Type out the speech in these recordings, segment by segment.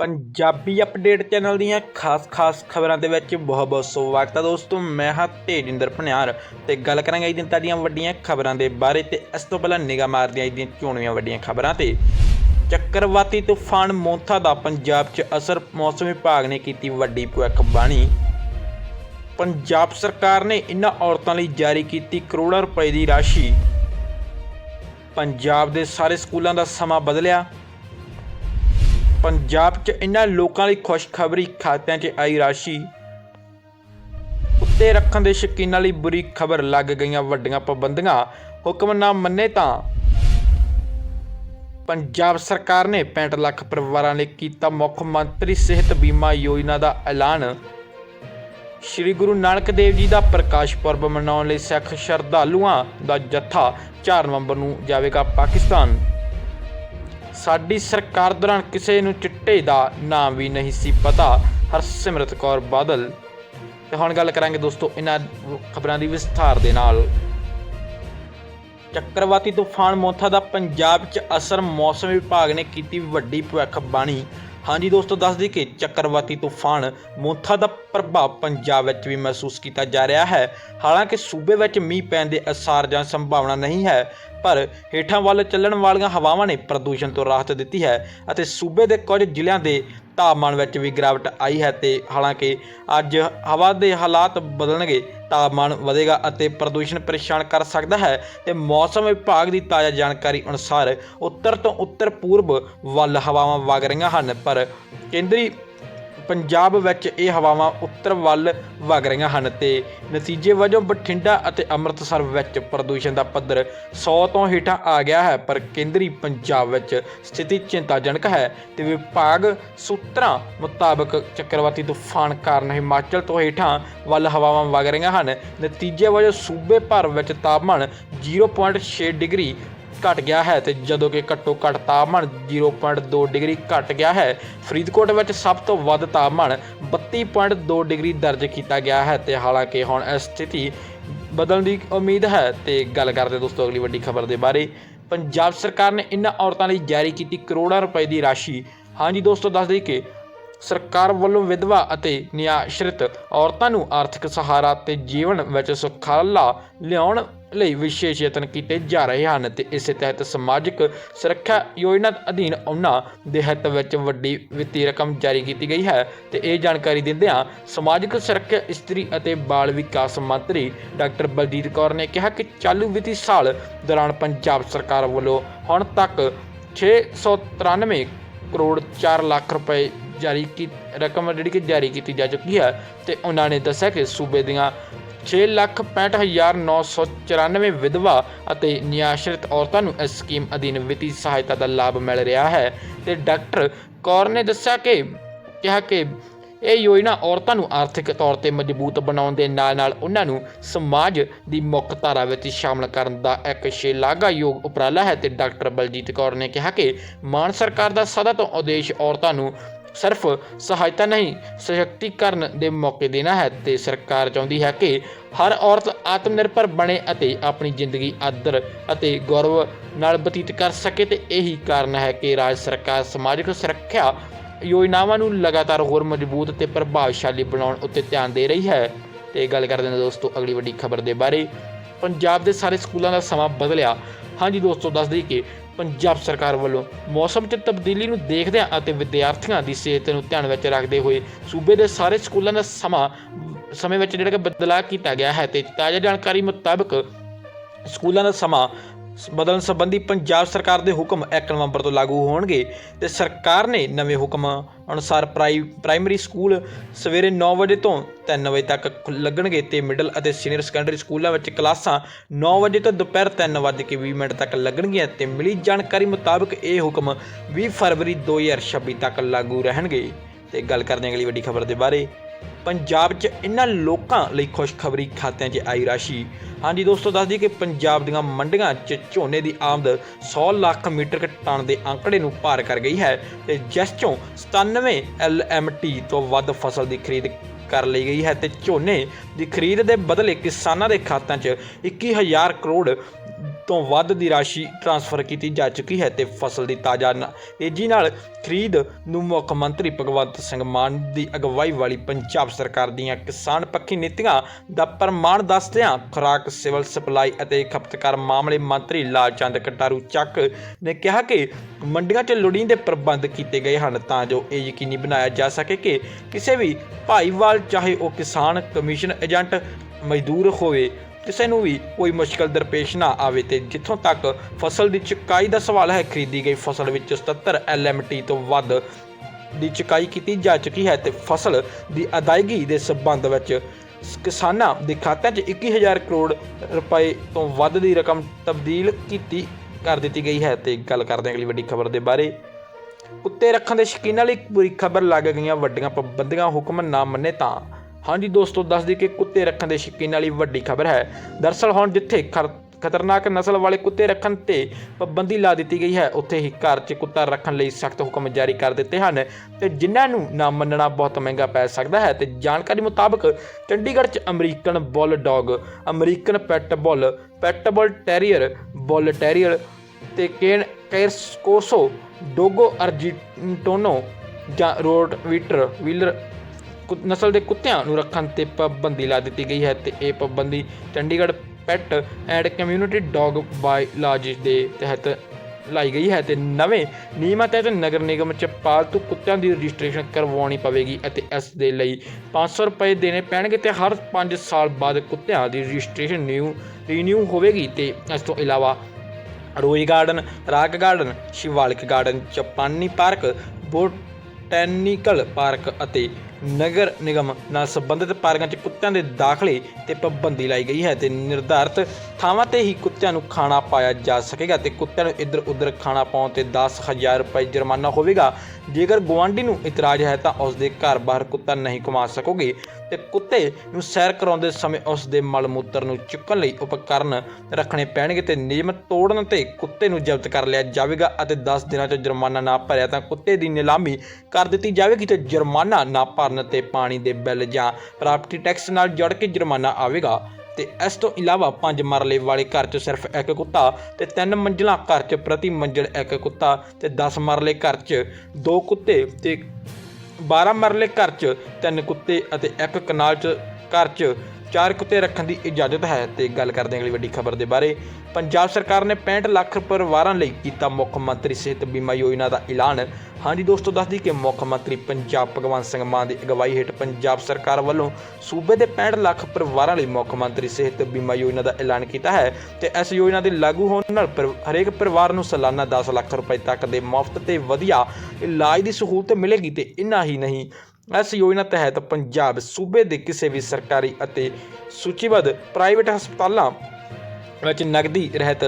Punjabi update channel ਦੀਆਂ ਖਾਸ-ਖਾਸ ਖਬਰਾਂ ਦੇ ਵਿੱਚ ਬਹੁਤ-ਬਹੁਤ ਸਵਾਗਤ ਹੈ ਦੋਸਤੋ, ਮੈਂ ਹਾਂ ਤੇਜਿੰਦਰ ਭਨਿਆਰ ਤੇ ਗੱਲ ਕਰਾਂਗੇ ਅੱਜ ਦਿਨ ਦੀਆਂ ਵੱਡੀਆਂ ਖਬਰਾਂ ਦੇ ਬਾਰੇ ਤੇ ਇਸ ਤੋਂ ਪਹਿਲਾਂ ਨਿਗਾਹ ਮਾਰਦੇ ਹਾਂ ਅੱਜ ਦੀਆਂ ਚੋਣਵੀਆਂ ਵੱਡੀਆਂ ਖਬਰਾਂ ਤੇ। ਚੱਕਰਵਾਤੀ ਤੂਫਾਨ ਮੋਂਥਾ ਦਾ ਪੰਜਾਬ 'ਚ ਅਸਰ ਮੌਸਮ ਵਿਭਾਗ ਨੇ ਕੀਤੀ ਵੱਡੀ ਭਵਿੱਖਬਾਣੀ ਪੰਜਾਬ ਸਰਕਾਰ ਨੇ ਇਨ੍ਹਾਂ ਔਰਤਾਂ ਲਈ ਜਾਰੀ ਕੀਤੀ ਕਰੋੜਾਂ ਰੁਪਏ ਦੀ ਰਾਸ਼ੀ। ਪੰਜਾਬ ਦੇ ਸਾਰੇ ਸਕੂਲਾਂ ਦਾ ਸਮਾਂ ਬਦਲਿਆ। ਪੰਜਾਬ 'ਚ ਇਹਨਾਂ ਲੋਕਾਂ ਲਈ ਖੁਸ਼ਖਬਰੀ ਖਾਤਿਆਂ 'ਚ ਆਈ ਰਾਸ਼ੀ। ਉੱਤੇ ਰੱਖਣ ਦੇ ਸ਼ੌਕੀਨਾਂ ਲਈ ਬੁਰੀ ਖਬਰ ਲੱਗ ਗਈਆਂ ਵੱਡੀਆਂ ਪਾਬੰਦੀਆਂ। ਹੁਕਮ ਨਾ ਮੰਨੇ ਤਾਂ ਪੰਜਾਬ ਸਰਕਾਰ ਨੇ 65 ਲੱਖ ਪਰਿਵਾਰਾਂ ਲਈ ਕੀਤਾ ਮੁੱਖ ਮੰਤਰੀ ਸਿਹਤ ਬੀਮਾ ਯੋਜਨਾ ਦਾ ਐਲਾਨ। ਸ਼੍ਰੀ ਗੁਰੂ ਨਾਨਕ ਦੇਵ ਜੀ ਦਾ ਪ੍ਰਕਾਸ਼ ਪੁਰਬ ਮਨਾਉਣ ਲਈ ਸਿੱਖ ਸ਼ਰਧਾਲੂਆਂ ਦਾ ਜੱਥਾ 4 ਨਵੰਬਰ ਨੂੰ ਜਾਵੇਗਾ ਪਾਕਿਸਤਾਨ। ਸਾਡੀ ਸਰਕਾਰ ਦੌਰਾਨ ਕਿਸੇ ਨੂੰ ਚਿੱਟੇ ਦਾ ਨਾਮ ਵੀ ਨਹੀਂ ਸੀ ਪਤਾ। ਹਰਸਿਮਰਤ ਕੌਰ ਬਾਦਲ। ਤੇ ਹੁਣ ਗੱਲ ਕਰਾਂਗੇ ਦੋਸਤੋ ਇਹਨਾਂ ਖਬਰਾਂ ਦੀ ਵਿਸਥਾਰ ਦੇ ਨਾਲ। ਚੱਕਰਵਾਤੀ ਤੂਫਾਨ ਮੋਥਾ ਦਾ ਪੰਜਾਬ 'ਚ ਅਸਰ ਮੌਸਮ ਵਿਭਾਗ ਨੇ ਕੀਤੀ ਵੱਡੀ ਭਵਿੱਖਬਾਣੀ। ਹਾਂਜੀ ਦੋਸਤੋ, ਦੱਸ ਦਈਏ ਕਿ ਚੱਕਰਵਾਤੀ ਤੂਫਾਨ ਮੋਥਾ ਦਾ ਪ੍ਰਭਾਵ ਪੰਜਾਬ ਵਿੱਚ ਵੀ ਮਹਿਸੂਸ ਕੀਤਾ ਜਾ ਰਿਹਾ ਹੈ। ਹਾਲਾਂਕਿ ਸੂਬੇ ਵਿੱਚ ਮੀਂਹ ਪੈਣ ਦੇ ਅਸਾਰ ਜਾਂ ਸੰਭਾਵਨਾ ਨਹੀਂ ਹੈ, ਪਰ ਹੇਠਾਂ ਵੱਲ ਚੱਲਣ ਵਾਲੀਆਂ ਹਵਾਵਾਂ ਨੇ ਪ੍ਰਦੂਸ਼ਣ ਤੋਂ ਰਾਹਤ ਦਿੱਤੀ ਹੈ ਅਤੇ ਸੂਬੇ ਦੇ ਕੁਝ ਜ਼ਿਲ੍ਹਿਆਂ ਦੇ ਤਾਪਮਾਨ ਵਿੱਚ ਵੀ ਗਿਰਾਵਟ ਆਈ ਹੈ ਤੇ ਹਾਲਾਂਕਿ ਅੱਜ ਹਵਾ ਦੇ ਹਾਲਾਤ ਬਦਲਣਗੇ, ਤਾਪਮਾਨ ਵਧੇਗਾ ਅਤੇ ਪ੍ਰਦੂਸ਼ਣ ਪਰੇਸ਼ਾਨ ਕਰ ਸਕਦਾ ਹੈ ਤੇ ਮੌਸਮ ਵਿਭਾਗ ਦੀ ਤਾਜ਼ਾ ਜਾਣਕਾਰੀ ਅਨੁਸਾਰ ਉੱਤਰ ਤੋਂ ਉੱਤਰ ਪੂਰਬ ਵੱਲ ਹਵਾਵਾਂ ਵਗ ਰਹੀਆਂ ਹਨ, ਪਰ ਕੇਂਦਰੀ ਪੰਜਾਬ ਵਿੱਚ ਇਹ ਹਵਾਵਾਂ ਉੱਤਰ ਵੱਲ ਵਗ ਰਹੀਆਂ ਹਨ ਤੇ ਨਤੀਜੇ ਵਜੋਂ ਬਠਿੰਡਾ ਅਤੇ ਅੰਮ੍ਰਿਤਸਰ ਵਿੱਚ ਪ੍ਰਦੂਸ਼ਣ ਦਾ ਪੱਧਰ 100 ਤੋਂ ਹੇਠਾਂ ਆ ਗਿਆ ਹੈ, ਪਰ ਕੇਂਦਰੀ ਪੰਜਾਬ ਵਿੱਚ ਸਥਿਤੀ ਚਿੰਤਾਜਨਕ ਹੈ ਤੇ ਵਿਭਾਗ ਸੂਤਰਾਂ ਮੁਤਾਬਕ ਚੱਕਰਵਾਤੀ ਤੂਫਾਨ ਕਾਰਨ ਹਿਮਾਚਲ ਤੋਂ ਹੇਠਾਂ ਵੱਲ ਹਵਾਵਾਂ ਵਗ ਰਹੀਆਂ ਹਨ। ਨਤੀਜੇ ਵਜੋਂ ਸੂਬੇ ਭਰ ਵਿੱਚ ਤਾਪਮਾਨ 0.6 ਡਿਗਰੀ ਘਟ ਗਿਆ ਹੈ ਤੇ ਜਦੋਂ ਕਿ ਘੱਟੋ ਘੱਟ ਤਾਪਮਾਨ 0.2 ਡਿਗਰੀ ਘਟ ਗਿਆ ਹੈ, ਫਰੀਦਕੋਟ ਵਿੱਚ ਸਭ ਤੋਂ ਵੱਧ ਤਾਪਮਾਨ 32.2 ਡਿਗਰੀ ਦਰਜ ਕੀਤਾ ਗਿਆ ਹੈ ਤੇ ਹਾਲਾਂਕਿ ਹੁਣ ਇਹ ਸਥਿਤੀ ਬਦਲਣ ਦੀ ਉਮੀਦ ਹੈ ਤੇ ਗੱਲ ਕਰਦੇ ਦੋਸਤੋ ਅਗਲੀ ਵੱਡੀ ਖਬਰ ਦੇ ਬਾਰੇ। ਪੰਜਾਬ ਸਰਕਾਰ ਨੇ ਇਨ੍ਹਾਂ ਔਰਤਾਂ ਲਈ ਜਾਰੀ ਕੀਤੀ ਕਰੋੜਾਂ ਰੁਪਏ ਦੀ ਰਾਸ਼ੀ। ਹਾਂਜੀ ਦੋਸਤੋ, ਦੱਸ ਦਈਏ ਕਿ ਸਰਕਾਰ ਵੱਲੋਂ ਵਿਧਵਾ ਅਤੇ ਨਿਆਸ਼ਰਿਤ ਔਰਤਾਂ ਨੂੰ ਆਰਥਿਕ ਸਹਾਰਾ ਤੇ ਜੀਵਨ ਵਿੱਚ ਸੁਖਾਲਾ ਲਿਆਉਣ ਲਈ ਵਿਸ਼ੇਸ਼ ਯਤਨ ਕੀਤੇ ਜਾ ਰਹੇ ਹਨ ਤੇ ਇਸੇ ਤਹਿਤ ਸਮਾਜਿਕ ਸੁਰੱਖਿਆ ਯੋਜਨਾ ਅਧੀਨ ਉਹਨਾਂ ਦੇ ਹਿੱਤ ਵਿੱਚ ਵੱਡੀ ਵਿੱਤੀ ਰਕਮ ਜਾਰੀ ਕੀਤੀ ਗਈ ਹੈ ਤੇ ਇਹ ਜਾਣਕਾਰੀ ਦਿੰਦਿਆਂ ਸਮਾਜਿਕ ਸੁਰੱਖਿਆ ਇਸਤਰੀ ਅਤੇ ਬਾਲ ਵਿਕਾਸ ਮੰਤਰੀ ਡਾਕਟਰ ਬਲਜੀਤ ਕੌਰ ਨੇ ਕਿਹਾ ਕਿ ਚਾਲੂ ਵਿੱਤੀ ਸਾਲ ਦੌਰਾਨ ਪੰਜਾਬ ਸਰਕਾਰ ਵੱਲੋਂ ਹੁਣ ਤੱਕ 693 ਕਰੋੜ 4 ਲੱਖ ਰੁਪਏ ਜਾਰੀ ਕੀ ਰਕਮ ਜਿਹੜੀ ਕਿ ਜਾਰੀ ਕੀਤੀ ਜਾ ਚੁੱਕੀ ਹੈ ਤੇ ਉਹਨਾਂ ਨੇ ਦੱਸਿਆ ਕਿ ਸੂਬੇ ਦੀਆਂ 6,65,994 ਵਿਧਵਾ ਅਤੇ ਨਿਆਸ਼ਰਿਤ ਔਰਤਾਂ ਨੂੰ ਇਸ ਸਕੀਮ ਅਧੀਨ ਵਿੱਤੀ ਸਹਾਇਤਾ ਦਾ ਲਾਭ ਮਿਲ ਰਿਹਾ ਹੈ ਤੇ ਡਾਕਟਰ ਕੌਰ ਨੇ ਦੱਸਿਆ ਕਿ ਕਿਹਾ ਕਿ ਇਹ ਯੋਜਨਾ ਔਰਤਾਂ ਨੂੰ ਆਰਥਿਕ ਤੌਰ ਤੇ ਮਜ਼ਬੂਤ ਬਣਾਉਣ ਦੇ ਨਾਲ-ਨਾਲ ਉਹਨਾਂ ਨੂੰ ਸਮਾਜ ਦੀ ਮੁੱਖ ਧਾਰਾ ਵਿੱਚ ਸ਼ਾਮਲ ਕਰਨ ਦਾ ਇੱਕ ਸ਼ਲਾਘਾਯੋਗ ਉਪਰਾਲਾ ਹੈ ਤੇ ਡਾਕਟਰ ਬਲਜੀਤ ਕੌਰ ਨੇ ਕਿਹਾ ਕਿ ਮਾਨ ਸਰਕਾਰ ਦਾ ਸਦਾ ਤੋਂ ਉਦੇਸ਼ ਔਰਤਾਂ ਨੂੰ ਸਿਰਫ ਸਹਾਇਤਾ ਨਹੀਂ, ਸਸ਼ਕਤੀਕਰਨ ਦੇ ਮੌਕੇ ਦੇਣਾ ਹੈ ਤੇ ਸਰਕਾਰ ਚਾਹੁੰਦੀ ਹੈ ਕਿ ਹਰ ਔਰਤ ਆਤਮ ਨਿਰਭਰ ਬਣੇ ਅਤੇ ਆਪਣੀ ਜ਼ਿੰਦਗੀ ਆਦਰ ਅਤੇ ਗੌਰਵ ਨਾਲ ਬਤੀਤ ਕਰ ਸਕੇ ਤੇ ਇਹੀ ਕਾਰਨ ਹੈ ਕਿ ਰਾਜ ਸਰਕਾਰ ਸਮਾਜਿਕ ਸੁਰੱਖਿਆ ਯੋਜਨਾਵਾਂ ਨੂੰ ਲਗਾਤਾਰ ਹੋਰ ਮਜ਼ਬੂਤ ਤੇ ਪ੍ਰਭਾਵਸ਼ਾਲੀ ਬਣਾਉਣ ਉੱਤੇ ਧਿਆਨ ਦੇ ਰਹੀ ਹੈ। ਤੇ ਗੱਲ ਕਰਦੇ ਹਾਂ ਦੋਸਤੋ, ਅਗਲੀ ਵੱਡੀ ਖਬਰ ਦੇ ਬਾਰੇ। ਪੰਜਾਬ ਦੇ ਸਾਰੇ ਸਕੂਲਾਂ ਦਾ ਸਮਾਂ ਬਦਲਿਆ। ਹਾਂਜੀ ਦੋਸਤੋ, ਦੱਸ ਦਈਏ ਕਿ ਪੰਜਾਬ ਸਰਕਾਰ ਵੱਲੋਂ ਮੌਸਮ 'ਚ ਤਬਦੀਲੀ ਨੂੰ ਦੇਖਦਿਆਂ ਅਤੇ ਵਿਦਿਆਰਥੀਆਂ ਦੀ ਸਿਹਤ ਨੂੰ ਧਿਆਨ ਵਿੱਚ ਰੱਖਦੇ ਹੋਏ ਸੂਬੇ ਦੇ ਸਾਰੇ ਸਕੂਲਾਂ ਦਾ ਸਮਾਂ, ਸਮੇਂ ਵਿੱਚ ਜਿਹੜਾ ਕਿ ਬਦਲਾਅ ਕੀਤਾ ਗਿਆ ਹੈ ਤੇ ਤਾਜ਼ਾ ਜਾਣਕਾਰੀ ਮੁਤਾਬਕ ਸਕੂਲਾਂ ਦਾ ਸਮਾਂ ਬਦਲਣ ਸੰਬੰਧੀ ਪੰਜਾਬ ਸਰਕਾਰ ਦੇ ਹੁਕਮ 1 ਨਵੰਬਰ ਤੋਂ ਲਾਗੂ ਹੋਣਗੇ ਤੇ ਸਰਕਾਰ ਨੇ ਨਵੇਂ ਹੁਕਮਾਂ ਅਨੁਸਾਰ ਪ੍ਰਾਈ, ਪ੍ਰਾਇਮਰੀ ਸਕੂਲ ਸਵੇਰੇ 9 ਵਜੇ ਤੋਂ 3 ਵਜੇ ਤੱਕ ਖੁੱਲ੍ਹ ਲੱਗਣਗੇ ਤੇ ਮਿਡਲ ਅਤੇ ਸੀਨੀਅਰ ਸੈਕੰਡਰੀ ਸਕੂਲਾਂ ਵਿੱਚ ਕਲਾਸਾਂ 9 ਵਜੇ ਤੋਂ ਦੁਪਹਿਰ 3 ਵਜੇ ਕੇ 20 ਮਿੰਟ ਤੱਕ ਲੱਗਣਗੀਆਂ ਤੇ ਮਿਲੀ ਜਾਣਕਾਰੀ ਮੁਤਾਬਕ ਇਹ ਹੁਕਮ 20 ਫਰਵਰੀ 2026 ਤੱਕ ਲਾਗੂ ਰਹਿਣਗੇ। ਤੇ ਗੱਲ ਕਰਦੇ ਹਾਂ ਅਗਲੀ ਵੱਡੀ ਖਬਰ ਦੇ ਬਾਰੇ। ਪੰਜਾਬ 'ਚ ਇਹਨਾਂ ਲੋਕਾਂ ਲਈ ਖੁਸ਼ਖਬਰੀ ਖਾਤਿਆਂ 'ਚ ਆਈ ਰਾਸ਼ੀ। ਹਾਂਜੀ ਦੋਸਤੋ, ਦੱਸ ਦਈਏ ਕਿ ਪੰਜਾਬ ਦੀਆਂ ਮੰਡੀਆਂ 'ਚ ਝੋਨੇ ਦੀ ਆਮਦ 100 ਲੱਖ ਮੀਟਰ ਟਨ ਦੇ ਅੰਕੜੇ ਨੂੰ ਪਾਰ ਕਰ ਗਈ ਹੈ ਤੇ ਜਿਸ 'ਚੋਂ 97 ਐਲਐਮਟੀ ਤੋਂ ਵੱਧ ਫਸਲ ਦੀ ਖਰੀਦ ਕਰ ਲਈ ਗਈ ਹੈ ਤੇ ਝੋਨੇ ਦੀ ਖਰੀਦ ਦੇ ਬਦਲੇ ਕਿਸਾਨਾਂ ਦੇ ਖਾਤਿਆਂ 'ਚ 21000 ਕਰੋੜ ਤੋਂ ਵੱਧ ਦੀ ਰਾਸ਼ੀ ਟ੍ਰਾਂਸਫਰ ਕੀਤੀ ਜਾ ਚੁੱਕੀ ਹੈ ਤੇ ਫਸਲ ਦੀ ਤਾਜ਼ਾ ਨ- ਤੇਜ਼ੀ ਨਾਲ ਖਰੀਦ ਨੂੰ ਮੁੱਖ ਮੰਤਰੀ ਭਗਵੰਤ ਸਿੰਘ ਮਾਨ ਦੀ ਅਗਵਾਈ ਵਾਲੀ ਪੰਜਾਬ ਸਰਕਾਰ ਦੀਆਂ ਕਿਸਾਨ ਪੱਖੀ ਨੀਤੀਆਂ ਦਾ ਪ੍ਰਮਾਣ ਦੱਸਦਿਆਂ ਖੁਰਾਕ, ਸਿਵਲ ਸਪਲਾਈ ਅਤੇ ਖਪਤਕਾਰ ਮਾਮਲੇ ਮੰਤਰੀ ਲਾਲਚੰਦ ਕਟਾਰੂ ਚੱਕ ਨੇ ਕਿਹਾ ਕਿ ਮੰਡੀਆਂ 'ਚ ਲੋੜੀਂਦੇ ਪ੍ਰਬੰਧ ਕੀਤੇ ਗਏ ਹਨ ਤਾਂ ਜੋ ਇਹ ਯਕੀਨੀ ਬਣਾਇਆ ਜਾ ਸਕੇ ਕਿ ਕਿਸੇ ਵੀ ਭਾਈਵਾਲ ਚਾਹੇ ਉਹ ਕਿਸਾਨ, ਕਮਿਸ਼ਨ ਏਜੰਟ, ਮਜ਼ਦੂਰ ਹੋਵੇ ਕਿਸੇ ਨੂੰ ਵੀ ਕੋਈ ਮੁਸ਼ਕਲ ਦਰਪੇਸ਼ ਨਾ ਆਵੇ ਤੇ ਜਿੱਥੋਂ ਤੱਕ ਫਸਲ ਦੀ ਚੁਕਾਈ ਦਾ ਸਵਾਲ ਹੈ, ਖਰੀਦੀ ਗਈ ਫਸਲ ਵਿੱਚ 77 ਐਲਐਮਟੀ ਤੋਂ ਵੱਧ ਦੀ ਚੁਕਾਈ ਕੀਤੀ ਜਾ ਚੁੱਕੀ ਹੈ ਤੇ ਫਸਲ ਦੀ ਅਦਾਇਗੀ ਦੇ ਸਬੰਧ ਵਿੱਚ ਕਿਸਾਨਾਂ ਦੇ ਖਾਤਿਆਂ 'ਚ 21000 ਕਰੋੜ ਰੁਪਏ ਤੋਂ ਵੱਧ ਦੀ ਰਕਮ ਤਬਦੀਲ ਕੀਤੀ ਕਰ ਦਿੱਤੀ ਗਈ ਹੈ ਤੇ ਗੱਲ ਕਰਦੇ ਹਾਂ ਅਗਲੀ ਵੱਡੀ ਖਬਰ ਦੇ ਬਾਰੇ। ਕੁੱਤੇ ਰੱਖਣ ਦੇ ਸ਼ੌਕੀਨਾਂ ਲਈ ਇੱਕ ਬੁਰੀ ਖਬਰ ਲੱਗ ਗਈਆਂ, ਵੱਡੀਆਂ ਪਾਬੰਦੀਆਂ, ਹੁਕਮ ਨਾ ਮੰਨੇ ਤਾਂ ਹਾਂਜੀ ਦੋਸਤੋ, ਦੱਸ ਦਈਏ ਕਿ ਕੁੱਤੇ ਰੱਖਣ ਦੇ ਸ਼ੌਕੀਨਾਂ ਲਈ ਵੱਡੀ ਖਬਰ ਹੈ। ਦਰਸਲ ਹੁਣ ਜਿੱਥੇ ਖਰ- ਖਤਰਨਾਕ ਨਸਲ ਵਾਲੇ ਕੁੱਤੇ ਰੱਖਣ ਤੇ ਪਾਬੰਦੀ ਲਾ ਦਿੱਤੀ ਗਈ ਹੈ, ਉੱਥੇ ਹੀ ਘਰ 'ਚ ਕੁੱਤਾ ਰੱਖਣ ਲਈ ਸਖਤ ਹੁਕਮ ਜਾਰੀ ਕਰ ਦਿੱਤੇ ਹਨ ਤੇ ਜਿਨ੍ਹਾਂ ਨੂੰ ਨਾ ਮੰਨਣਾ ਬਹੁਤ ਮਹਿੰਗਾ ਪੈ ਸਕਦਾ ਹੈ ਤੇ ਜਾਣਕਾਰੀ ਮੁਤਾਬਕ ਚੰਡੀਗੜ੍ਹ 'ਚ American bull dog, American pit bull pit bull terrier bull terrier ਤੇ ਕੇਨ ਕੈਰਸਕੋਸੋ ਡੋਗੋ ਅਰਜੈਂਟੋਨੋ ਜਾਂ ਰੋਡ ਵੀਟਰ ਵੀਲਰ ਨਸਲ ਦੇ ਕੁੱਤਿਆਂ ਨੂੰ ਰੱਖਣ ਤੇ ਪਾਬੰਦੀ ਲਾ ਦਿੱਤੀ ਗਈ ਹੈ ਤੇ ਇਹ ਪਾਬੰਦੀ Chandigarh pet and community dog bylaws ਦੇ ਤਹਿਤ ਲਾਈ ਗਈ ਹੈ ਤੇ ਨਵੇਂ ਨਿਯਮਾਂ ਤਹਿਤ ਨਗਰ ਨਿਗਮ ਚ ਪਾਲਤੂ ਕੁੱਤਿਆਂ ਦੀ ਰਜਿਸਟ੍ਰੇਸ਼ਨ ਕਰਵਾਉਣੀ ਪਵੇਗੀ ਅਤੇ ਇਸ ਦੇ ਲਈ 500 ਰੁਪਏ ਦੇਣੇ ਪੈਣਗੇ ਤੇ ਹਰ 5 ਸਾਲ ਬਾਅਦ ਕੁੱਤਿਆਂ ਦੀ ਰਜਿਸਟ੍ਰੇਸ਼ਨ ਨਿਊ ਰੀਨਿਊ ਹੋਵੇਗੀ ਤੇ ਇਸ ਤੋਂ ਇਲਾਵਾ rose garden, rock garden, Shivalik garden ਚਪਾਨੀ park, botanical park ਅਤੇ ਨਗਰ ਨਿਗਮ ਨਾਲ ਸੰਬੰਧਿਤ ਪਾਰਕਾਂ 'ਚ ਕੁੱਤਿਆਂ ਦੇ ਦਾਖਲੇ ਤੇ ਪਾਬੰਦੀ ਲਾਈ ਗਈ ਹੈ ਤੇ ਨਿਰਧਾਰਤ ਥਾਵਾਂ ਤੇ ਹੀ ਕੁੱਤਿਆਂ ਨੂੰ ਖਾਣਾ ਪਾਇਆ ਜਾ ਸਕੇਗਾ ਤੇ ਕੁੱਤਿਆਂ ਨੂੰ ਇੱਧਰ ਉੱਧਰ ਖਾਣਾ ਪਾਉਣ ਤੇ 10000 ਰੁਪਏ ਜੁਰਮਾਨਾ ਹੋਵੇਗਾ। ਜੇਕਰ ਗੁਆਂਢੀ ਨੂੰ ਇਤਰਾਜ਼ ਹੈ ਤਾਂ ਉਸ ਦੇ ਘਰ ਬਾਹਰ ਕੁੱਤਾ ਨਹੀਂ ਘੁਮਾ ਸਕੋਗੇ ਤੇ ਕੁੱਤੇ ਨੂੰ ਸੈਰ ਕਰਾਉਂਦੇ ਸਮੇਂ ਉਸ ਦੇ ਮਲ ਮੂਤਰ ਨੂੰ ਚੁੱਕਣ ਲਈ ਉਪਕਰਨ ਰੱਖਣੇ ਪੈਣਗੇ ਤੇ ਨਿਯਮ ਤੋੜਨ ਤੇ ਕੁੱਤੇ ਨੂੰ ਜ਼ਬਤ ਕਰ ਲਿਆ ਜਾਵੇਗਾ ਅਤੇ 10 ਦਿਨਾਂ 'ਚ ਜੁਰਮਾਨਾ ਨਾ ਭਰਿਆ ਤਾਂ ਕੁੱਤੇ ਦੀ ਨਿਲਾਮੀ ਕਰ ਦਿੱਤੀ ਜਾਵੇਗੀ ਤੇ ਜੁਰਮਾਨਾ ਨਾ ਭਰਨ ਤੇ ਪਾਣੀ ਦੇ ਬਿੱਲ ਜਾਂ ਪ੍ਰਾਪਰਟੀ ਟੈਕਸ ਨਾਲ ਜੁੜ ਕੇ ਜੁਰਮਾਨਾ ਆਵੇਗਾ। ਤੇ ਇਸ ਤੋਂ ਇਲਾਵਾ ਪੰਜ ਮਰਲੇ ਵਾਲੇ ਘਰ 'ਚ ਸਿਰਫ ਇੱਕ ਕੁੱਤਾ ਤੇ ਤਿੰਨ ਮੰਜ਼ਲਾਂ ਘਰ 'ਚ ਪ੍ਰਤੀ ਮੰਜ਼ਲ ਇੱਕ ਕੁੱਤਾ ਤੇ 10 ਮਰਲੇ ਘਰ 'ਚ ਦੋ ਕੁੱਤੇ ਤੇ 12 ਮਰਲੇ ਘਰ 'ਚ ਤਿੰਨ ਕੁੱਤੇ ਅਤੇ ਇੱਕ ਕਨਾਲ 'ਚ ਘਰ 'ਚ ਚਾਰ ਕੁੱਤੇ ਰੱਖਣ ਦੀ ਇਜਾਜ਼ਤ ਹੈ ਤੇ ਗੱਲ ਕਰਦੇ ਹਾਂ ਅਗਲੀ ਵੱਡੀ ਖਬਰ ਦੇ ਬਾਰੇ। ਪੰਜਾਬ ਸਰਕਾਰ ਨੇ 65 ਲੱਖ ਪਰਿਵਾਰਾਂ ਲਈ ਕੀਤਾ ਮੁੱਖ ਮੰਤਰੀ ਸਿਹਤ ਬੀਮਾ ਯੋਜਨਾ ਦਾ ਐਲਾਨ। ਹਾਂਜੀ ਦੋਸਤੋ ਦੱਸਦੀ ਕਿ ਮੁੱਖ ਮੰਤਰੀ ਪੰਜਾਬ ਭਗਵੰਤ ਸਿੰਘ ਮਾਨ ਦੀ ਅਗਵਾਈ ਹੇਠ ਪੰਜਾਬ ਸਰਕਾਰ ਵੱਲੋਂ ਸੂਬੇ ਦੇ 65 ਲੱਖ ਪਰਿਵਾਰਾਂ ਲਈ ਮੁੱਖ ਮੰਤਰੀ ਸਿਹਤ ਬੀਮਾ ਯੋਜਨਾ ਦਾ ਐਲਾਨ ਕੀਤਾ ਹੈ ਤੇ ਇਸ ਯੋਜਨਾ ਦੇ ਲਾਗੂ ਹੋਣ ਨਾਲ ਪਰ- ਹਰੇਕ ਪਰਿਵਾਰ ਨੂੰ ਸਾਲਾਨਾ 10 ਲੱਖ ਰੁਪਏ ਤੱਕ ਦੇ ਮੁਫਤ ਤੇ ਵਧੀਆ ਇਲਾਜ ਦੀ ਸਹੂਲਤ ਮਿਲੇਗੀ ਤੇ ਇੰਨਾ ਹੀ ਨਹੀਂ। ਇਸ ਯੋਜਨਾ ਤਹਿਤ ਪੰਜਾਬ ਸੂਬੇ ਦੇ ਕਿਸੇ ਵੀ ਸਰਕਾਰੀ ਅਤੇ ਸੂਚੀਬੱਧ ਪ੍ਰਾਈਵੇਟ ਹਸਪਤਾਲਾਂ ਵਿੱਚ ਨਗਦੀ ਰਹਿਤ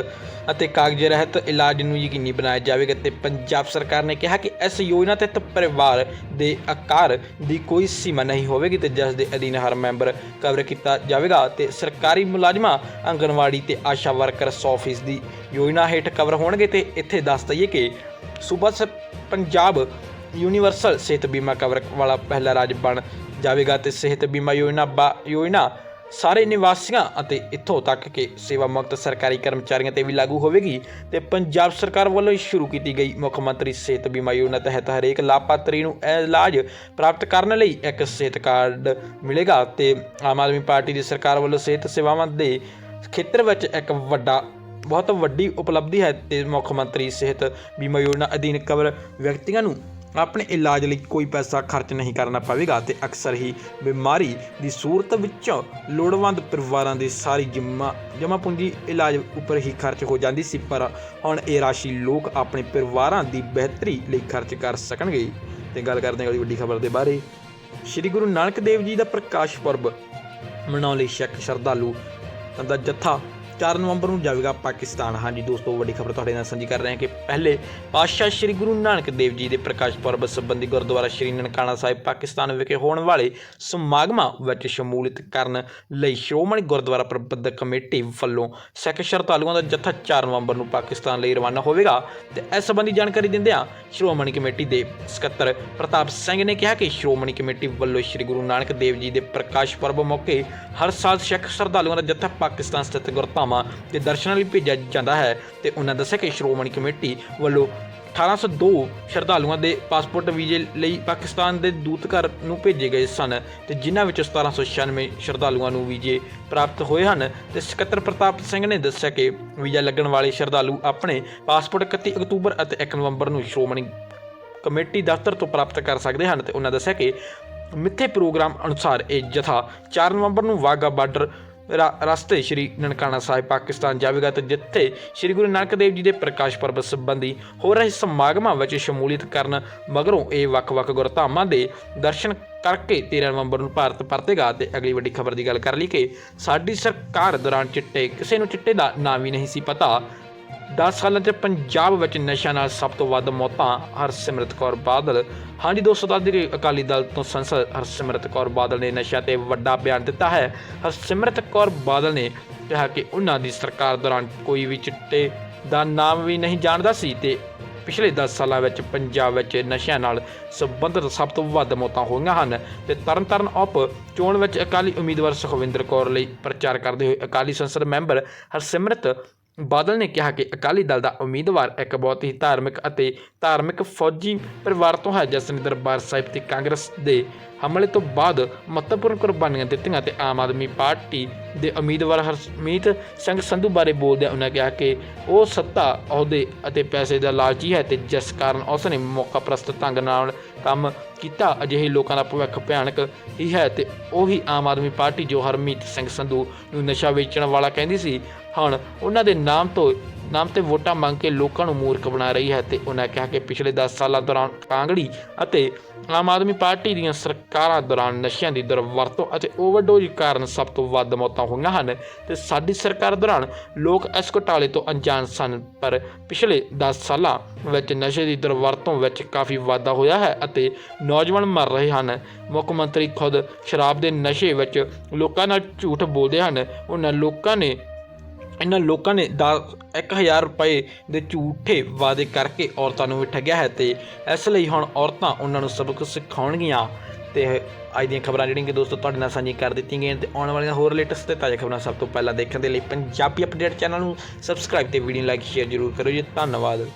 ਅਤੇ ਕਾਗਜ਼ ਰਹਿਤ ਇਲਾਜ ਨੂੰ ਯਕੀਨੀ ਬਣਾਇਆ ਜਾਵੇਗਾ ਤੇ ਪੰਜਾਬ ਸਰਕਾਰ ਨੇ ਕਿਹਾ ਕਿ ਇਸ ਯੋਜਨਾ ਤਹਿਤ ਪਰਿਵਾਰ ਦੇ ਆਕਾਰ ਦੀ ਕੋਈ ਸੀਮਾ ਨਹੀਂ ਹੋਵੇਗੀ ਤੇ ਜਿਸ ਦੇ ਅਧੀਨ ਹਰ ਮੈਂਬਰ ਕਵਰ ਕੀਤਾ ਜਾਵੇਗਾ ਤੇ ਸਰਕਾਰੀ ਮੁਲਾਜ਼ਮਾਂ, ਆਂਗਣਵਾੜੀ ਤੇ ਆਸ਼ਾ ਵਰਕਰ 100% ਦੀ ਯੋਜਨਾ ਹੇਠ ਕਵਰ ਹੋਣਗੇ ਤੇ ਇੱਥੇ ਦੱਸ ਦਈਏ ਕਿ ਸੂਬਾ ਸ- ਪੰਜਾਬ ਯੂਨੀਵਰਸਲ ਸਿਹਤ ਬੀਮਾ ਕਵਰ ਵਾਲਾ ਪਹਿਲਾ ਰਾਜ ਬਣ ਜਾਵੇਗਾ ਤੇ ਸਿਹਤ ਬੀਮਾ ਯੋਜਨਾ ਬਾ, ਯੋਜਨਾ ਸਾਰੇ ਨਿਵਾਸੀਆਂ ਅਤੇ ਇੱਥੋਂ ਤੱਕ ਕਿ ਸੇਵਾ ਮੁਕਤ ਸਰਕਾਰੀ ਕਰਮਚਾਰੀਆਂ ਤੇ ਵੀ ਲਾਗੂ ਹੋਵੇਗੀ ਤੇ ਪੰਜਾਬ ਸਰਕਾਰ ਵੱਲੋਂ ਸ਼ੁਰੂ ਕੀਤੀ ਗਈ ਮੁੱਖ ਮੰਤਰੀ ਸਿਹਤ ਬੀਮਾ ਯੋਜਨਾ ਤਹਿਤ ਹਰੇਕ ਲਾਭਪਾਤਰੀ ਨੂੰ ਇਹ ਇਲਾਜ ਪ੍ਰਾਪਤ ਕਰਨ ਲਈ ਇੱਕ ਸਿਹਤ ਕਾਰਡ ਮਿਲੇਗਾ ਤੇ ਆਮ ਆਦਮੀ ਪਾਰਟੀ ਦੀ ਸਰਕਾਰ ਵੱਲੋਂ ਸਿਹਤ ਸੇਵਾਵਾਂ ਦੇ ਖੇਤਰ ਵਿੱਚ ਇੱਕ ਵੱਡਾ, ਬਹੁਤ ਵੱਡੀ ਉਪਲਬਧੀ ਹੈ ਤੇ ਮੁੱਖ ਮੰਤਰੀ ਸਿਹਤ ਬੀਮਾ ਯੋਜਨਾ ਅਧੀਨ ਕਵਰ ਵਿਅਕਤੀਆਂ ਨੂੰ ਆਪਣੇ ਇਲਾਜ ਲਈ ਕੋਈ ਪੈਸਾ ਖਰਚ ਨਹੀਂ ਕਰਨਾ ਪਵੇਗਾ ਤੇ ਅਕਸਰ ਹੀ ਬਿਮਾਰੀ ਦੀ ਸੂਰਤ ਵਿੱਚ ਲੋੜਵੰਦ ਪਰਿਵਾਰਾਂ ਦੀ ਸਾਰੀ ਜਿੰਮਾ ਜਮ੍ਹਾਂ ਪੂੰਜੀ ਇਲਾਜ ਉੱਪਰ ਹੀ ਖਰਚ ਹੋ ਜਾਂਦੀ ਸੀ, ਪਰ ਹੁਣ ਇਹ ਰਾਸ਼ੀ ਲੋਕ ਆਪਣੇ ਪਰਿਵਾਰਾਂ ਦੀ ਬਿਹਤਰੀ ਲਈ ਖਰਚ ਕਰ ਸਕਣਗੇ। ਤੇ ਗੱਲ ਕਰਦੇ ਹਾਂ ਅਗਲੀ ਵੱਡੀ ਖਬਰ ਦੇ ਬਾਰੇ। ਸ੍ਰੀ ਗੁਰੂ ਨਾਨਕ ਦੇਵ ਜੀ ਦਾ ਪ੍ਰਕਾਸ਼ ਪੁਰਬ ਮਨਾਉਣ ਲਈ ਸ਼ੱਕ ਸ਼ਰਧਾਲੂ ਦਾ ਜੱਥਾ 4 ਨਵੰਬਰ ਨੂੰ ਜਾਵੇਗਾ ਪਾਕਿਸਤਾਨ। ਹਾਂਜੀ ਦੋਸਤੋ, ਵੱਡੀ ਖਬਰ ਤੁਹਾਡੇ ਨਾਲ ਸਾਂਝੀ ਕਰ ਰਹੇ ਹਾਂ ਕਿ ਪਹਿਲੇ ਪਾਤਸ਼ਾਹ ਸ੍ਰੀ ਗੁਰੂ ਨਾਨਕ ਦੇਵ ਜੀ ਦੇ ਪ੍ਰਕਾਸ਼ ਪੁਰਬ ਸੰਬੰਧੀ ਗੁਰਦੁਆਰਾ ਸ੍ਰੀ ਨਨਕਾਣਾ ਸਾਹਿਬ, ਪਾਕਿਸਤਾਨ ਵਿਖੇ ਹੋਣ ਵਾਲੇ ਸਮਾਗਮਾਂ ਵਿੱਚ ਸ਼ਮੂਲੀਅਤ ਕਰਨ ਲਈ ਸ਼੍ਰੋਮਣੀ ਗੁਰਦੁਆਰਾ ਪ੍ਰਬੰਧਕ ਕਮੇਟੀ ਵੱਲੋਂ ਸਿੱਖ ਸ਼ਰਧਾਲੂਆਂ ਦਾ ਜੱਥਾ 4 ਨਵੰਬਰ ਨੂੰ ਪਾਕਿਸਤਾਨ ਲਈ ਰਵਾਨਾ ਹੋਵੇਗਾ ਤੇ ਇਸ ਸੰਬੰਧੀ ਜਾਣਕਾਰੀ ਦਿੰਦਿਆਂ ਸ਼੍ਰੋਮਣੀ ਕਮੇਟੀ ਦੇ ਸਕੱਤਰ ਪ੍ਰਤਾਪ ਸਿੰਘ ਨੇ ਕਿਹਾ ਕਿ ਸ਼੍ਰੋਮਣੀ ਕਮੇਟੀ ਵੱਲੋਂ ਸ੍ਰੀ ਗੁਰੂ ਨਾਨਕ ਦੇਵ ਜੀ ਦੇ ਪ੍ਰਕਾਸ਼ ਪੁਰਬ ਮੌਕੇ ਹਰ ਸਾਲ ਸਿੱਖ ਸ਼ਰਧਾਲੂਆਂ ਦਾ ਜੱਥਾ ਪਾਕਿਸਤਾਨ ਸਥਿਤ ਗੁਰਧਾਮ ਸੇਵਾਵਾਂ ਤੇ ਦਰਸ਼ਨਾਂ ਲਈ ਭੇਜਿਆ ਜਾਂਦਾ ਹੈ ਤੇ ਉਹਨਾਂ ਦੱਸਿਆ ਕਿ ਸ਼੍ਰੋਮਣੀ ਕਮੇਟੀ ਵੱਲੋਂ 1802 ਸ਼ਰਧਾਲੂਆਂ ਦੇ ਪਾਸਪੋਰਟ ਵੀਜ਼ੇ ਲਈ ਪਾਕਿਸਤਾਨ ਦੇ ਦੂਤਘਰ ਨੂੰ ਭੇਜੇ ਗਏ ਸਨ ਤੇ ਜਿਨ੍ਹਾਂ ਵਿੱਚੋਂ 1796 ਸ਼ਰਧਾਲੂਆਂ ਨੂੰ ਵੀਜ਼ੇ ਪ੍ਰਾਪਤ ਹੋਏ ਹਨ ਤੇ ਸਕੱਤਰ ਪ੍ਰਤਾਪ ਸਿੰਘ ਨੇ ਦੱਸਿਆ ਕਿ ਵੀਜ਼ਾ ਲੱਗਣ ਵਾਲੇ ਸ਼ਰਧਾਲੂ ਆਪਣੇ ਪਾਸਪੋਰਟ 31 ਅਕਤੂਬਰ ਅਤੇ 1 ਨਵੰਬਰ ਨੂੰ ਸ਼੍ਰੋਮਣੀ ਕਮੇਟੀ ਦਫ਼ਤਰ ਤੋਂ ਪ੍ਰਾਪਤ ਕਰ ਸਕਦੇ ਹਨ ਤੇ ਉਹਨਾਂ ਦੱਸਿਆ ਕਿ ਮਿੱਥੇ ਪ੍ਰੋਗਰਾਮ ਅਨੁਸਾਰ ਇਹ ਜਥਾ 4 ਨਵੰਬਰ ਨੂੰ ਵਾਗਾ ਬਾਰਡਰ ਰਸਤੇ ਸ਼੍ਰੀ ਨਨਕਾਣਾ ਸਾਹਿਬ, ਪਾਕਿਸਤਾਨ ਜਾਵੇਗਾ ਤੇ ਜਿੱਥੇ ਸ਼੍ਰੀ ਗੁਰੂ ਨਾਨਕ ਦੇਵ ਜੀ ਦੇ ਪ੍ਰਕਾਸ਼ ਪਰਬ ਸੰਬੰਧੀ ਹੋ ਰਹੇ ਸਮਾਗਮਾਂ ਵਿੱਚ ਸ਼ਮੂਲੀਅਤ ਕਰਨ ਮਗਰੋਂ ਇਹ ਵੱਖ-ਵੱਖ ਗੁਰਧਾਮਾਂ ਦੇ ਦਰਸ਼ਨ ਕਰਕੇ 13 ਨਵੰਬਰ ਨੂੰ ਭਾਰਤ ਪਰਤੇਗਾ ਤੇ ਅਗਲੀ ਵੱਡੀ ਖਬਰ ਦੀ ਗੱਲ ਕਰ ਲਈ ਕਿ ਸਾਡੀ ਸਰਕਾਰ ਦੌਰਾਨ ਚਿੱਟੇ, ਕਿਸੇ ਨੂੰ ਚਿੱਟੇ ਦਾ ਨਾਂ ਵੀ ਨਹੀਂ ਸੀ ਪਤਾ 10 ਸਾਲਾਂ 'ਚ ਪੰਜਾਬ ਵਿੱਚ ਨਸ਼ਾ ਨਾਲ ਸਭ ਤੋਂ ਵੱਧ ਮੌਤਾਂ ਹਰਸਿਮਰਤ ਕੌਰ ਬਾਦਲ। ਹਾਂਜੀ ਦੋਸਤੋ ਦੱਸ ਦਈਏ ਅਕਾਲੀ ਦਲ ਤੋਂ ਸੰਸਦ ਹਰਸਿਮਰਤ ਕੌਰ ਬਾਦਲ ਨੇ ਨਸ਼ਾ ਤੇ ਵੱਡਾ ਬਿਆਨ ਦਿੱਤਾ ਹੈ। ਹਰਸਿਮਰਤ ਕੌਰ ਬਾਦਲ ਨੇ ਕਿਹਾ ਕਿ ਉਹਨਾਂ ਦੀ ਸਰਕਾਰ ਦੌਰਾਨ ਕੋਈ ਵੀ ਚਿੱਟੇ ਦਾ ਨਾਮ ਵੀ ਨਹੀਂ ਜਾਣਦਾ ਸੀ ਤੇ ਪਿਛਲੇ 10 ਸਾਲਾਂ ਵਿੱਚ ਪੰਜਾਬ ਵਿੱਚ ਨਸ਼ਿਆਂ ਨਾਲ ਸੰਬੰਧਿਤ ਸਭ ਤੋਂ ਵੱਧ ਮੌਤਾਂ ਹੋਈਆਂ ਹਨ ਤੇ ਤਰਨਤਾਰਨ ਉਪ ਚੋਣ ਵਿੱਚ ਅਕਾਲੀ ਉਮੀਦਵਾਰ ਸੁਖਵਿੰਦਰ ਕੌਰ ਲਈ ਪ੍ਰਚਾਰ ਕਰਦੇ ਹੋਏ ਅਕਾਲੀ ਸੰਸਦ ਮੈਂਬਰ ਹਰਸਿਮਰਤ ਬਾਦਲ ਨੇ ਕਿਹਾ ਕਿ ਅਕਾਲੀ ਦਲ ਦਾ ਉਮੀਦਵਾਰ ਇੱਕ ਬਹੁਤ ਹੀ ਧਾਰਮਿਕ ਅਤੇ ਧਾਰਮਿਕ ਫੌਜੀ ਪਰਿਵਾਰ ਤੋਂ ਹੈ, ਜਿਸ ਨੇ ਦਰਬਾਰ ਸਾਹਿਬ ਤੇ ਕਾਂਗਰਸ ਦੇ ਹਮਲੇ ਤੋਂ ਬਾਅਦ ਮਹੱਤਵਪੂਰਨ ਕੁਰਬਾਨੀਆਂ ਦਿੱਤੀਆਂ ਤੇ ਆਮ ਆਦਮੀ ਪਾਰਟੀ ਦੇ ਉਮੀਦਵਾਰ ਹਰਮੀਤ ਸਿੰਘ ਸੰਧੂ ਬਾਰੇ ਬੋਲਦਿਆਂ ਉਹਨਾਂ ਕਿਹਾ ਕਿ ਉਹ ਸੱਤਾ, ਅਹੁਦੇ ਅਤੇ ਪੈਸੇ ਦਾ ਲਾਲਚੀ ਹੈ ਤੇ ਜਿਸ ਕਾਰਨ ਉਸ ਨੇ ਮੌਕਾ ਪ੍ਰਸਤ ਢੰਗ ਨਾਲ ਕੰਮ ਕੀਤਾ, ਅਜਿਹੇ ਲੋਕਾਂ ਦਾ ਭਵਿੱਖ ਭਿਆਨਕ ਹੀ ਹੈ ਤੇ ਉਹੀ ਆਮ ਆਦਮੀ ਪਾਰਟੀ ਜੋ ਹਰਮੀਤ ਸਿੰਘ ਸੰਧੂ ਨੂੰ ਨਸ਼ਾ ਵੇਚਣ ਵਾਲਾ ਕਹਿੰਦੀ ਸੀ ਹੁਣ ਉਹਨਾਂ ਦੇ ਨਾਮ ਤੋਂ, ਨਾਮ ਤੇ ਵੋਟਾਂ ਮੰਗ ਕੇ ਲੋਕਾਂ ਨੂੰ ਮੂਰਖ ਬਣਾ ਰਹੀ ਹੈ ਤੇ ਉਹਨਾਂ ਕਿਹਾ ਕਿ ਪਿਛਲੇ 10 ਸਾਲਾਂ ਦੌਰਾਨ ਕਾਂਗੜੀ ਅਤੇ ਆਮ ਆਦਮੀ ਪਾਰਟੀ ਦੀਆਂ ਸਰਕਾਰਾਂ ਦੌਰਾਨ ਨਸ਼ਿਆਂ ਦੀ ਦੁਰਵਰਤੋਂ ਅਤੇ ਓਵਰਡੋਜ਼ ਕਾਰਨ ਸਭ ਤੋਂ ਵੱਧ ਮੌਤਾਂ ਹੋਈਆਂ ਹਨ ਤੇ ਸਾਡੀ ਸਰਕਾਰ ਦੌਰਾਨ ਲੋਕ ਇਸ ਘੁਟਾਲੇ ਤੋਂ ਅਣਜਾਣ ਸਨ, ਪਰ ਪਿਛਲੇ 10 ਸਾਲਾਂ ਵਿੱਚ ਨਸ਼ੇ ਦੀ ਦੁਰਵਰਤੋਂ ਵਿੱਚ ਕਾਫੀ ਵਾਧਾ ਹੋਇਆ ਹੈ ਅਤੇ ਨੌਜਵਾਨ ਮਰ ਰਹੇ ਹਨ। ਮੁੱਖ ਮੰਤਰੀ ਖੁਦ ਸ਼ਰਾਬ ਦੇ ਨਸ਼ੇ ਵਿੱਚ ਲੋਕਾਂ ਨਾਲ ਝੂਠ ਬੋਲਦੇ ਹਨ। ਉਹਨਾਂ ਲੋਕਾਂ ਨੇ ਇਹਨਾਂ ਲੋਕਾਂ ਨੇ 1000 ਰੁਪਏ ਦੇ ਝੂਠੇ ਵਾਅਦੇ ਕਰਕੇ ਔਰਤਾਂ ਨੂੰ ਵੀ ਠੱਗਿਆ ਹੈ ਤੇ ਇਸ ਲਈ ਹੁਣ ਔਰਤਾਂ ਉਹਨਾਂ ਨੂੰ ਸਬਕ ਸਿਖਾਉਣਗੀਆਂ। ਤੇ ਅੱਜ ਦੀਆਂ ਖਬਰਾਂ ਜਿਹੜੀਆਂ ਕਿ ਦੋਸਤੋ ਤੁਹਾਡੇ ਨਾਲ ਸਾਂਝੀ ਕਰ ਦਿੱਤੀਆਂ ਗਈਆਂ ਤੇ ਆਉਣ ਵਾਲੀਆਂ ਹੋਰ ਲੇਟੈਸਟ ਤੇ ਤਾਜ਼ਾ ਖਬਰਾਂ ਸਭ ਤੋਂ ਪਹਿਲਾਂ ਦੇਖਣ ਦੇ ਲਈ ਪੰਜਾਬੀ ਅਪਡੇਟ ਚੈਨਲ ਨੂੰ ਸਬਸਕ੍ਰਾਈਬ ਤੇ ਵੀਡੀਓ ਲਾਈਕ ਸ਼ੇਅਰ ਜ਼ਰੂਰ ਕਰੋ ਜੀ। ਧੰਨਵਾਦ।